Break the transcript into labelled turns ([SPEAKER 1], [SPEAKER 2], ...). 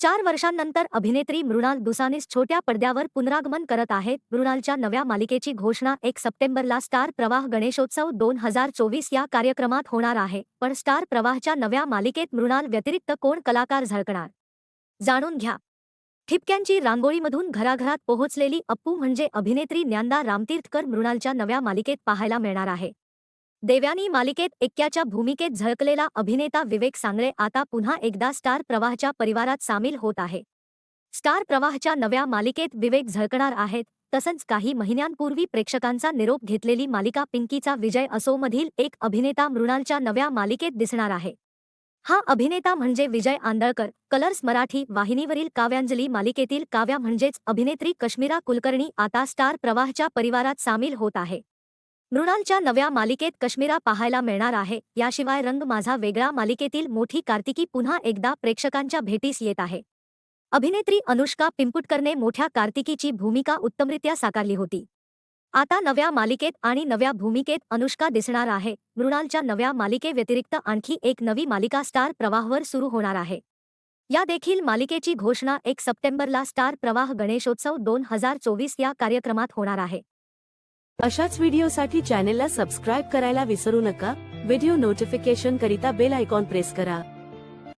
[SPEAKER 1] चार वर्षांनंतर अभिनेत्री मृणाल दुसानीस छोट्या पडद्यावर पुनरागमन करत आहे मृणालच्या नव्या मालिकेची घोषणा एक सप्टेंबरला स्टार प्रवाह गणेशोत्सव दोन हजार चोवीस या कार्यक्रमात होणार आहे. पण स्टार प्रवाहच्या नव्या मालिकेत मृणाल व्यतिरिक्त कोण कलाकार झळकणार? जाणून घ्या. ठिपक्यांची रांगोळीमधून घराघरात पोहोचलेली अप्पू म्हणजे अभिनेत्री ज्ञानदा रामतीर्थकर मृणालच्या नव्या मालिकेत पाहायला मिळणार आहे. देव्यानी मालिकेत एक्क्याच्या भूमिकेत झळकलेला अभिनेता विवेक सांगळे आता पुन्हा एकदा स्टार प्रवाहच्या परिवारात सामील होत आहे. स्टार प्रवाहच्या नव्या मालिकेत विवेक झळकणार आहेत तसंच काही महिन्यांपूर्वी प्रेक्षकांचा निरोप घेतलेली मालिका पिंकीचा विजय असोमधील एक अभिनेता मृणालच्या नव्या मालिकेत दिसणार आहे. हा अभिनेता म्हणजे विजय आंदळकर कलर्स मराठी वाहिनीवरील काव्यांजली मालिकेतील काव्या म्हणजेच अभिनेत्री कश्मीरा कुलकर्णी आता स्टार प्रवाहच्या परिवारात सामील होत आहे. मृणालच्या नव्या मालिकेत कश्मीरा पाहायला मिळणार आहे. याशिवाय रंग माझा वेगळा मालिकेतील मोठी कार्तिकी पुन्हा एकदा प्रेक्षकांच्या भेटीस येत आहे. अभिनेत्री अनुष्का पिंपुटकरने मोठ्या कार्तिकीची भूमिका उत्तमरित्या साकारली होती. आता नव्या मालिकेत आणि नव्या भूमिकेत अनुष्का दिसणार आहे. मृणालच्या नव्या मालिकेव्यतिरिक्त आणखी एक नवी मालिका स्टार प्रवाहवर सुरू होणार आहे. या देखील मालिकेची घोषणा एक सप्टेंबरला स्टार प्रवाह गणेशोत्सव दोन हजार चोवीस या कार्यक्रमात होणार आहे.
[SPEAKER 2] अशाच व्हिडिओसाठी चॅनेलला सबस्क्राईब करायला विसरू नका. व्हिडिओ नोटिफिकेशन करिता बेल आयकॉन प्रेस करा.